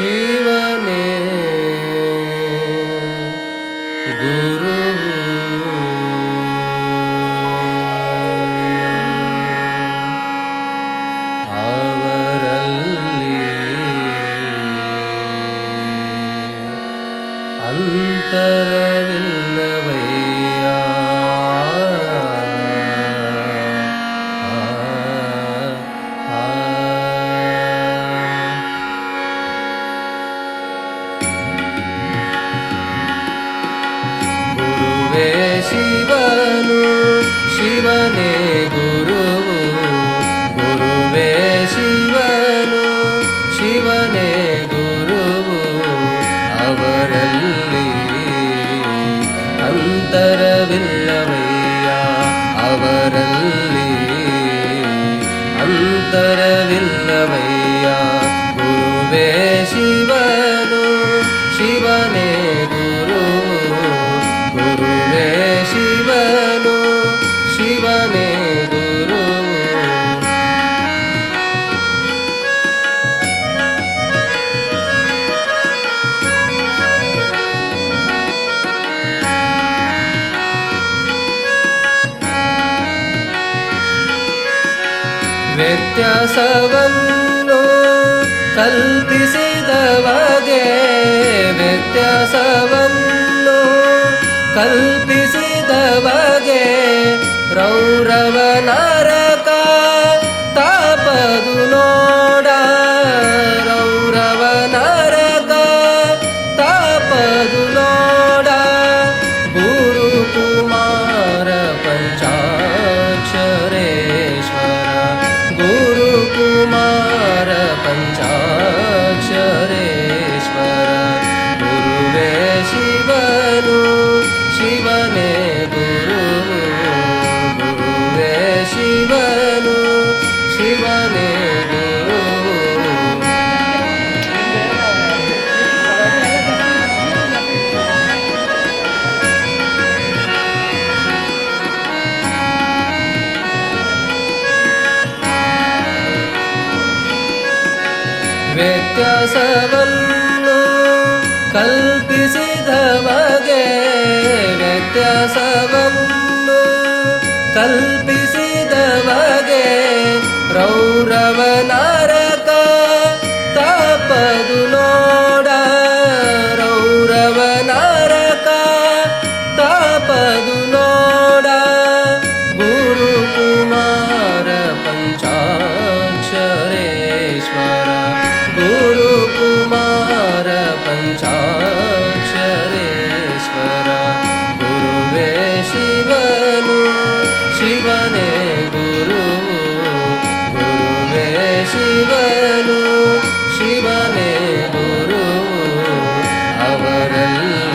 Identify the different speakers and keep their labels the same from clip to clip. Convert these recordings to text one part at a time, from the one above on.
Speaker 1: Two. சிவனே குரு குருவே சிவனு சிவனே குரு அவரல்லி அந்தரவில்லவையா அவரல்லி அந்தரவில்லவையா ವ್ಯತ್ಯಾಸವನ್ನು ಕಲ್ಪಿಸಿದವಗೆ ವ್ಯತ್ಯಾಸವನ್ನು ಕಲ್ಪಿಸಿದವಗೆ ರೌರವ ವ್ಯತ್ಯಾಸವನ್ನು ಕಲ್ಪಿಸಿದವಗೆ ವ್ಯತ್ಯಾಸವನ್ನು ಕಲ್ಪಿಸಿದವಗೆ ಶಿವನೇ ಗುರು. ಗುರುವೇ ಶಿವನು ಶಿವನೇ ಗುರು. ಅವರಲ್ಲಿ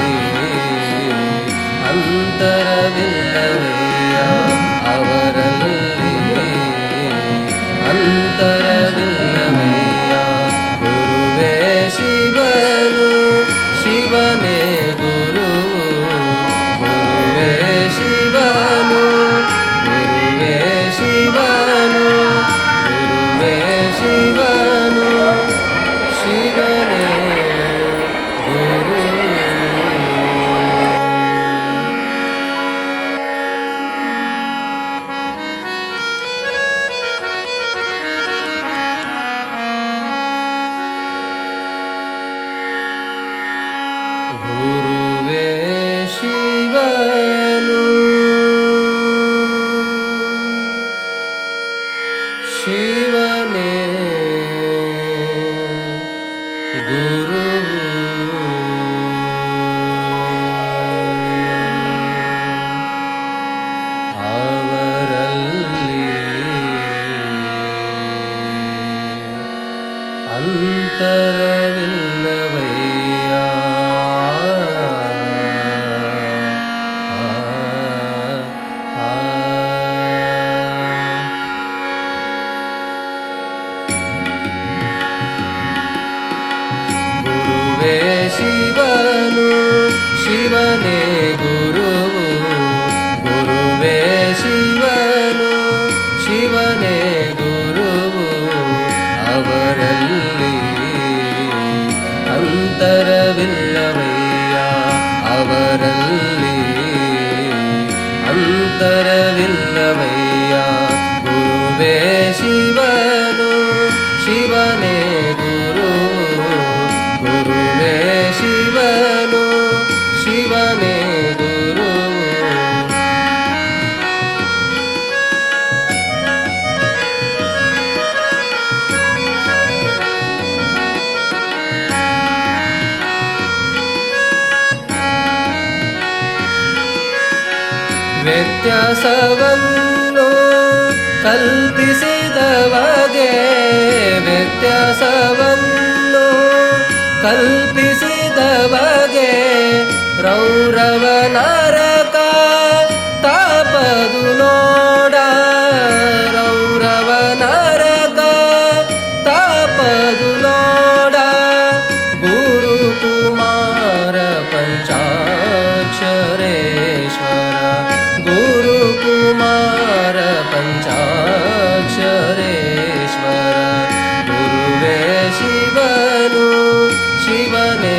Speaker 1: ಅಂತರವಿಲ್ಲವಯ್ಯ ಗುರುವೇ ಶಿವನು ಶಿವನೇ ಗುರು ಅವರಲ್ಲಿ ಅಂತರವಿಲ್ಲವಯ್ಯ ಶಿವನು ಶಿವನೇ ಗುರುವು ಗುರುವೇ ಶಿವನು ಶಿವನೇ ಗುರುವು ಅವರಲ್ಲಿ ಅಂತರವಿಲ್ಲವಯ್ಯ. ಅವರಲ್ಲಿ ಅಂತರವಿಲ್ಲವಯ್ಯ. ವ್ಯತ್ಯಾಸವನ್ನು ಕಲ್ಪಿಸಿದವಗೆ ವ್ಯತ್ಯಾಸವನ್ನು ಕಲ್ಪಿಸಿದವಗೆ ರೌರವ ಶಿವನೇ